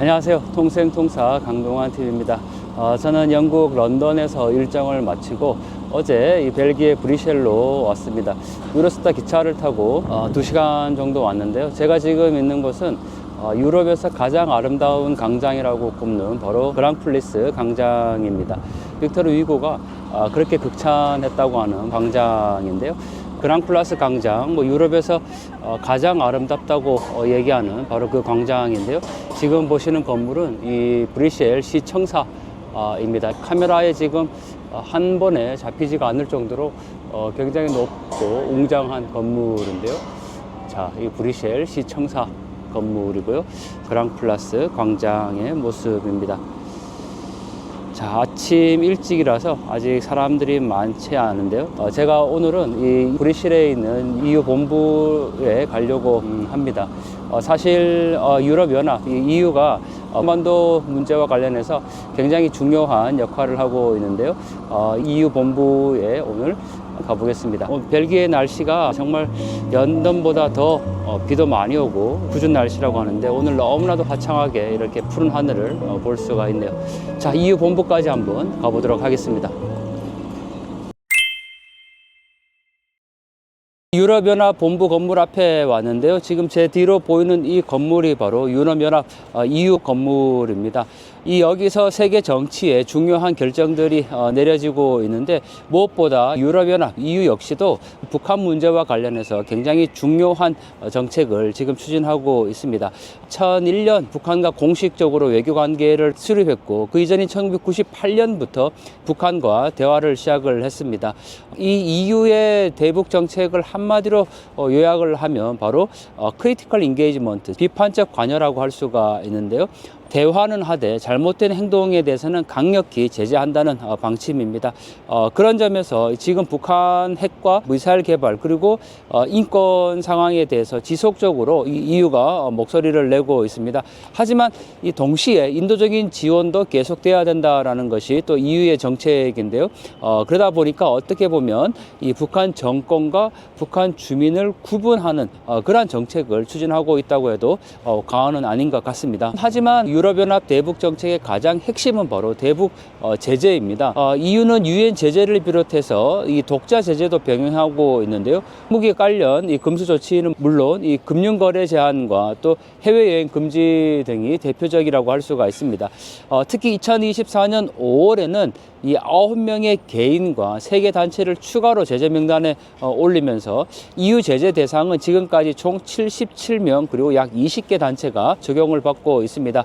안녕하세요. 통생통사 강동환 TV입니다. 어, 저는 영국 런던에서 일정을 마치고 어제 이 벨기에 브리셀로 왔습니다. 유로스타 기차를 타고 어, 2시간 정도 왔는데요. 제가 지금 있는 곳은 어, 유럽에서 가장 아름다운 광장이라고 꼽는 바로 그랑플리스 광장입니다. 빅토르 위고가 어, 그렇게 극찬했다고 하는 광장인데요. 그랑플라스 광장, 뭐 유럽에서 어, 가장 아름답다고 어, 얘기하는 바로 그 광장인데요. 지금 보시는 건물은 이 브리셀 시청사입니다. 카메라에 지금 어, 한 번에 잡히지가 않을 정도로 어, 굉장히 높고 웅장한 건물인데요. 자, 이 브리셀 시청사 건물이고요. 그랑플라스 광장의 모습입니다. 자, 아침 일찍이라서 아직 사람들이 많지 않은데요. 어, 제가 오늘은 이 브리실에 있는 EU 본부에 가려고 음, 합니다. 어, 사실 어, 유럽연합, 이 EU가 한반도 문제와 관련해서 굉장히 중요한 역할을 하고 있는데요. 어, EU 본부에 오늘 가보겠습니다. 어, 벨기에 날씨가 정말 연던보다 더 어, 비도 많이 오고 궂은 날씨라고 하는데 오늘 너무나도 화창하게 이렇게 푸른 하늘을 어, 볼 수가 있네요. 자, EU 본부까지 한번 가보도록 하겠습니다. 유럽연합 본부 건물 앞에 왔는데요. 지금 제 뒤로 보이는 이 건물이 바로 유럽연합 어, EU 건물입니다. 이 여기서 세계 정치에 중요한 결정들이 어, 내려지고 있는데 무엇보다 유럽연합 EU 역시도 북한 문제와 관련해서 굉장히 중요한 어, 정책을 지금 추진하고 있습니다. 2001년 북한과 공식적으로 외교 관계를 수립했고 그 이전인 1998년부터 북한과 대화를 시작을 했습니다. 이 EU의 대북 정책을 한마디로 어, 요약을 하면 바로 크리티컬 인게이지먼트 비판적 관여라고 할 수가 있는데요. 대화는 하되 잘못된 행동에 대해서는 강력히 제재한다는 어, 방침입니다. 어, 그런 점에서 지금 북한 핵과 미사일 개발 그리고 어, 인권 상황에 대해서 지속적으로 이 EU가 어, 목소리를 내고 있습니다. 하지만 이 동시에 인도적인 지원도 계속돼야 된다라는 것이 또 EU의 정책인데요. 어, 그러다 보니까 어떻게 보면 이 북한 정권과 북한 주민을 구분하는 어, 그러한 정책을 추진하고 있다고 해도 어, 과언은 아닌 것 같습니다. 하지만 유럽연합 대북 정책의 가장 핵심은 바로 대북 어, 제재입니다. 어, EU는 유엔 제재를 비롯해서 이 독자 제재도 병행하고 있는데요. 무기 관련 이 금수 조치는 물론 이 금융 거래 제한과 또 해외 여행 금지 등이 대표적이라고 할 수가 있습니다. 어, 특히 2024년 5월에는 이 아홉 명의 개인과 세개 단체를 추가로 제재 명단에 어, 올리면서 EU 제재 대상은 지금까지 총 77명 그리고 약 20개 단체가 적용을 받고 있습니다.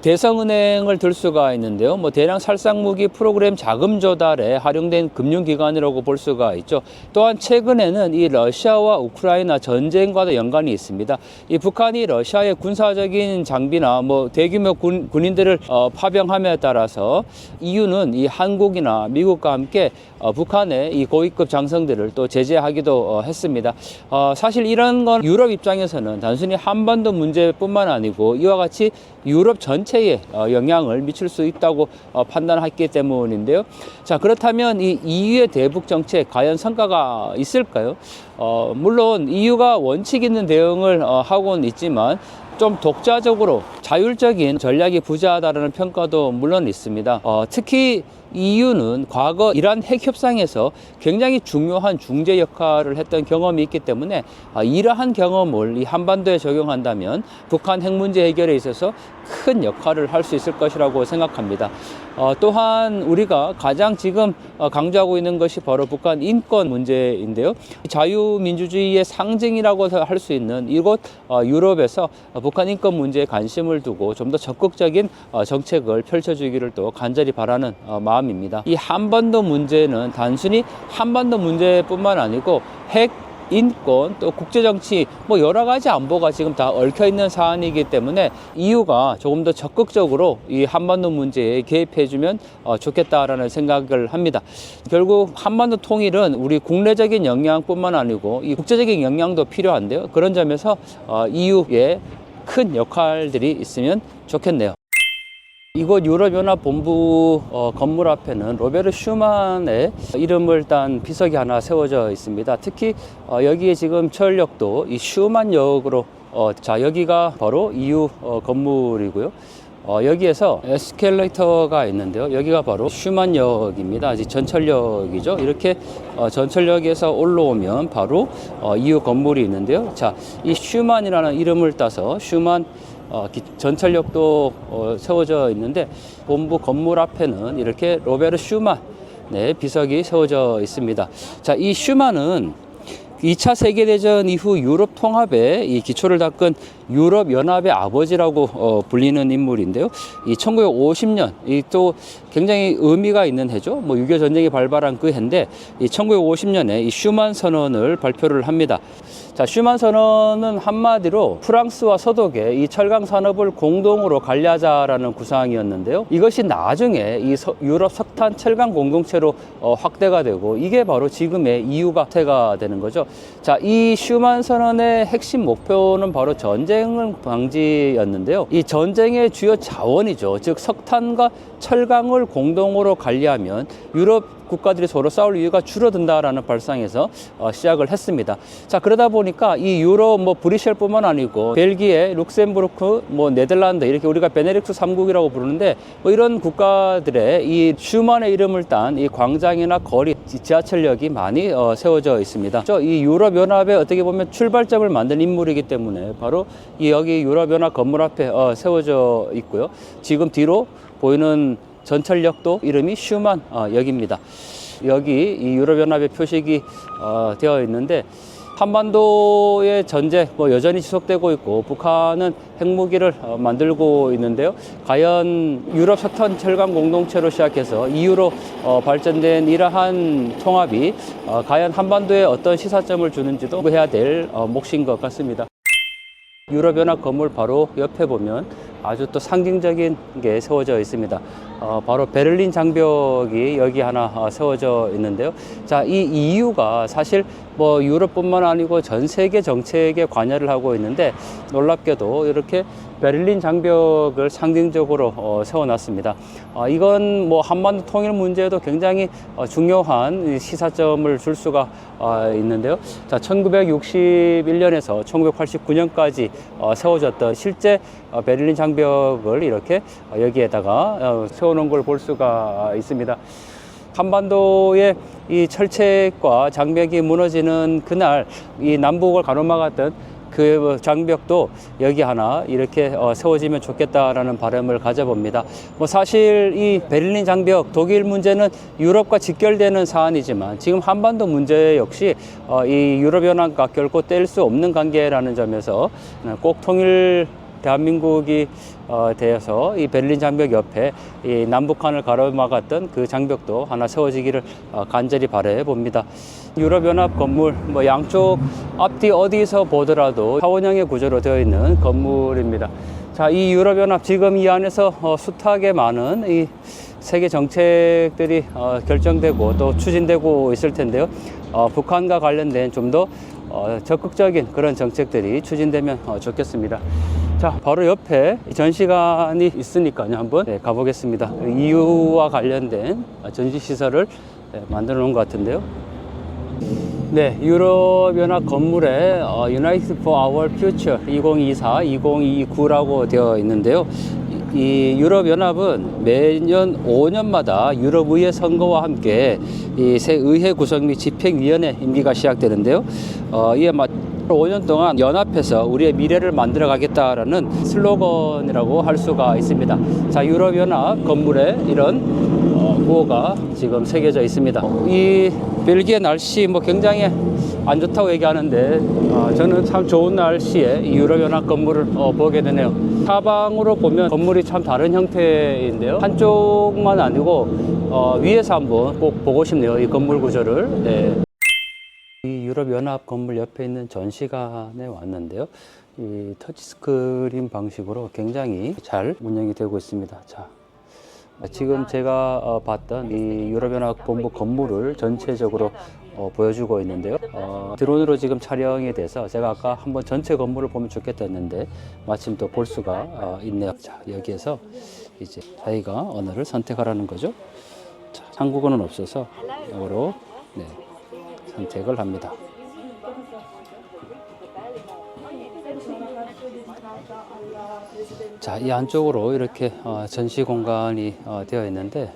대성은행을 들 수가 있는데요. 뭐 대량 살상무기 프로그램 자금 조달에 활용된 금융기관이라고 볼 수가 있죠. 또한 최근에는 이 러시아와 우크라이나 전쟁과도 연관이 있습니다. 이 북한이 러시아의 군사적인 장비나 뭐 대규모 군, 군인들을 어, 파병함에 따라서 EU는 이 한국이나 미국과 함께 어, 북한의 이 고위급 장성들을 또 제재하기도 어, 했습니다. 어, 사실 이런 건 유럽 입장에서는 단순히 한반도 문제뿐만 아니고 이와 같이 유럽 전체 에 어, 영향을 미칠 수 있다고 어, 판단했기 때문인데요. 자 그렇다면 이 EU의 대북 정책 과연 성과가 있을까요? 어, 물론 EU가 원칙 있는 대응을 어, 하고는 있지만 좀 독자적으로 자율적인 전략이 부재하다는 평가도 물론 있습니다. 어, 특히 EU는 과거 이란 핵 협상에서 굉장히 중요한 중재 역할을 했던 경험이 있기 때문에 아, 이러한 경험을 이 한반도에 적용한다면 북한 핵 문제 해결에 있어서 큰 역할을 할 수 있을 것이라고 생각합니다. 어, 또한 우리가 가장 지금 어, 강조하고 있는 것이 바로 북한 인권 문제인데요. 자유민주주의의 상징이라고 할 수 있는 이곳 어, 유럽에서 어, 북한 인권 문제에 관심을 두고 좀 더 적극적인 어, 정책을 펼쳐주기를 또 간절히 바라는 어, 마음입니다. 이 한반도 문제는 단순히 한반도 문제뿐만 아니고 핵 인권 또 국제 정치 뭐 여러 가지 안보가 지금 다 얽혀 있는 사안이기 때문에 EU가 조금 더 적극적으로 이 한반도 문제에 개입해 주면 어, 좋겠다라는 생각을 합니다. 결국 한반도 통일은 우리 국내적인 영향뿐만 아니고 이 국제적인 영향도 필요한데요. 그런 점에서 어, EU의 큰 역할들이 있으면 좋겠네요. 이곳 유럽연합 본부 어, 건물 앞에는 로베르 슈만의 이름을 딴 비석이 하나 세워져 있습니다. 특히 어, 여기에 지금 철역도 이 슈만역으로 어, 자 여기가 바로 EU 어, 건물이고요. 어, 여기에서 에스컬레이터가 있는데요. 여기가 바로 슈만역입니다. 아직 전철역이죠. 이렇게 어, 전철역에서 올라오면 바로 어, 이후 건물이 있는데요. 자, 이 슈만이라는 이름을 따서 슈만 어, 기- 전철역도 어, 세워져 있는데 본부 건물 앞에는 이렇게 로베르 슈만 네, 비석이 세워져 있습니다. 자, 이 슈만은 2차 세계대전 이후 유럽 통합에 이 기초를 닦은 유럽 연합의 아버지라고 어, 불리는 인물인데요. 이 1950년 이 또 굉장히 의미가 있는 해죠. 뭐 6.25 전쟁이 발발한 그 해인데 이 1950년에 이 슈만 선언을 발표를 합니다. 자, 슈만 선언은 한마디로 프랑스와 서독의 이 철강 산업을 공동으로 관리하자라는 구상이었는데요. 이것이 나중에 이 서- 유럽 석탄 철강 공동체로 어, 확대가 되고 이게 바로 지금의 EU가 태가 되는 거죠. 자, 이 슈만 선언의 핵심 목표는 바로 전쟁 방지였는데요. 이 전쟁의 주요 자원이죠. 즉 석탄과 철강을 공동으로 관리하면 유럽 국가들이 서로 싸울 이유가 줄어든다라는 발상에서 어, 시작을 했습니다. 자 그러다 보니까 이 유럽 뭐 브리셀뿐만 아니고 벨기에, 룩셈부르크, 뭐 네덜란드 이렇게 우리가 베네릭스 삼국이라고 부르는데 뭐 이런 국가들의 이 슈만의 이름을 딴 이 광장이나 거리, 지- 지하철역이 많이 어, 세워져 있습니다. 저이 유럽 연합의 어떻게 보면 출발점을 만든 인물이기 때문에 바로 이 여기 유럽 연합 건물 앞에 어, 세워져 있고요. 지금 뒤로 보이는 전철역도 이름이 슈만 어, 역입니다. 여기 이 유럽연합의 표식이 어, 되어 있는데 한반도의 전쟁 뭐 여전히 지속되고 있고 북한은 핵무기를 어, 만들고 있는데요. 과연 유럽 석탄 철강 공동체로 시작해서 이후로 어, 발전된 이러한 통합이 어, 과연 한반도에 어떤 시사점을 주는지도 해야 될 어, 몫인 것 같습니다. 유럽연합 건물 바로 옆에 보면 아주 또 상징적인 게 세워져 있습니다. 어, 바로 베를린 장벽이 여기 하나 어, 세워져 있는데요. 자, 이 이유가 사실 뭐 유럽뿐만 아니고 전 세계 정책에 관여를 하고 있는데 놀랍게도 이렇게 베를린 장벽을 상징적으로 어, 세워놨습니다. 어, 이건 뭐 한반도 통일 문제에도 굉장히 어, 중요한 이 시사점을 줄 수가 어, 있는데요. 자, 1961년에서 1989년까지 어, 세워졌던 실제 어, 베를린 장벽을 이렇게 어, 여기에다가 어, 세워놓은 걸 볼 수가 있습니다. 한반도의 이 철책과 장벽이 무너지는 그날 이 남북을 가로막았던 그 장벽도 여기 하나 이렇게 어, 세워지면 좋겠다라는 바람을 가져봅니다. 뭐 사실 이 베를린 장벽 독일 문제는 유럽과 직결되는 사안이지만 지금 한반도 문제 역시 어, 이 유럽 연합과 결코 뗄 수 없는 관계라는 점에서 꼭 통일 대한민국이 어, 되어서 이 베를린 장벽 옆에 이 남북한을 가로막았던 그 장벽도 하나 세워지기를 어, 간절히 바래 봅니다. 유럽연합 건물 뭐 양쪽 앞뒤 어디서 보더라도 타원형의 구조로 되어 있는 건물입니다. 자, 이 유럽연합 지금 이 안에서 어, 숱하게 많은 이 세계 정책들이 어, 결정되고 또 추진되고 있을 텐데요. 어, 북한과 관련된 좀더 어, 적극적인 그런 정책들이 추진되면 어, 좋겠습니다. 자, 바로 옆에 전시관이 있으니까요. 한번 네, 가보겠습니다. EU와 관련된 전시 시설을 네, 만들어 놓은 것 같은데요. 네, 유럽연합 건물에 어, United for Our Future 2024, 2029라고 되어 있는데요. 이, 이 유럽연합은 매년 5년마다 유럽의회 선거와 함께 이 새 의회 구성 및 집행위원회 임기가 시작되는데요. 어, 이에 맞 5년 동안 연합해서 우리의 미래를 만들어 가겠다라는 슬로건이라고 할 수가 있습니다. 자, 유럽연합 건물에 이런 어, 구호가 지금 새겨져 있습니다. 이 벨기에 날씨 뭐 굉장히 안 좋다고 얘기하는데 어, 저는 참 좋은 날씨에 이 유럽연합 건물을 어, 보게 되네요. 사방으로 보면 건물이 참 다른 형태인데요. 한쪽만 아니고 어, 위에서 한번 꼭 보고 싶네요. 이 건물 구조를. 네. 이 유럽연합 건물 옆에 있는 전시관에 왔는데요. 이 터치스크린 방식으로 굉장히 잘 운영이 되고 있습니다. 자, 지금 제가 어, 봤던 이 유럽연합 본부 건물을 전체적으로 어, 보여주고 있는데요. 어, 드론으로 지금 촬영이 돼서 제가 아까 한번 전체 건물을 보면 좋겠다 했는데 마침 또 볼 수가 어, 있네요. 자, 여기에서 이제 자기가 언어를 선택하라는 거죠. 자, 한국어는 없어서 영어로 네, 선택을 합니다. 자, 이 안쪽으로 이렇게 어, 전시 공간이 어, 되어 있는데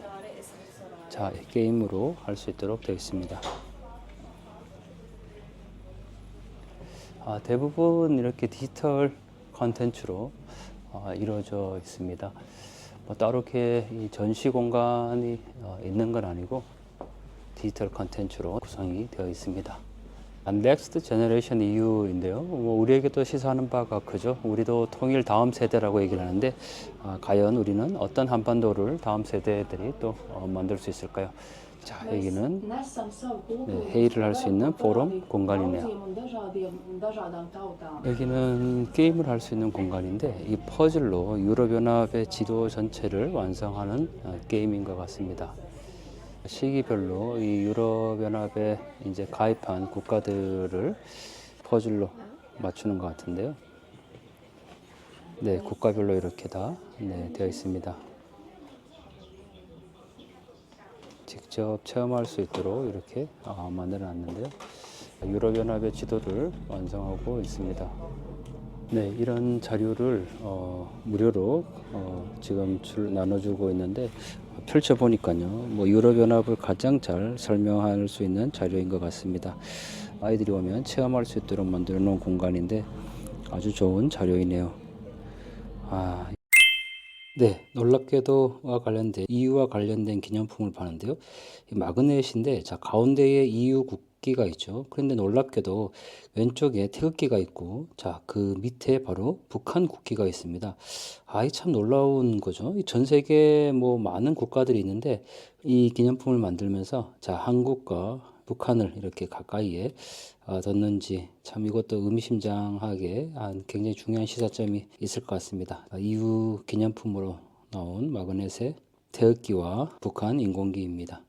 자, 이 게임으로 할 수 있도록 되어 있습니다. 아, 대부분 이렇게 디지털 컨텐츠로 어, 이루어져 있습니다. 뭐 따로 이렇게 이 전시 공간이 어, 있는 건 아니고 디지털 컨텐츠로 구성이 되어 있습니다. 넥스트 제너레이션 EU인데요. 뭐 우리에게도 시사하는 바가 크죠. 우리도 통일 다음 세대라고 얘기를 하는데 아, 과연 우리는 어떤 한반도를 다음 세대들이 또 어, 만들 수 있을까요? 자, 여기는 네, 회의를 할 수 있는 포럼 공간이네요. 여기는 게임을 할 수 있는 공간인데 이 퍼즐로 유럽연합의 지도 전체를 완성하는 어, 게임인 것 같습니다. 시기별로 이 유럽연합에 이제 가입한 국가들을 퍼즐로 맞추는 것 같은데요. 네, 국가별로 이렇게 다 네, 되어 있습니다. 직접 체험할 수 있도록 이렇게 아, 만들어 놨는데요. 유럽연합의 지도를 완성하고 있습니다. 네, 이런 자료를 어, 무료로 어, 지금 줄 나눠주고 있는데 펼쳐 보니까요, 뭐 유럽연합을 가장 잘 설명할 수 있는 자료인 것 같습니다. 아이들이 오면 체험할 수 있도록 만들어 놓은 공간인데 아주 좋은 자료이네요. 아, 네, 놀랍게도와 관련된 EU와 관련된 기념품을 파는데요. 이 마그넷인데 자 가운데에 EU 국 기가 있죠. 그런데 놀랍게도 왼쪽에 태극기가 있고 자 그 밑에 바로 북한 국기가 있습니다. 아 이 참 놀라운 거죠. 이전 세계 뭐 많은 국가들이 있는데 이 기념품을 만들면서 자 한국과 북한을 이렇게 가까이에 어, 뒀는지 참 이것도 의미심장하게 한 굉장히 중요한 시사점이 있을 것 같습니다. 아, EU 기념품으로 나온 마그넷의 태극기와 북한 인공기입니다.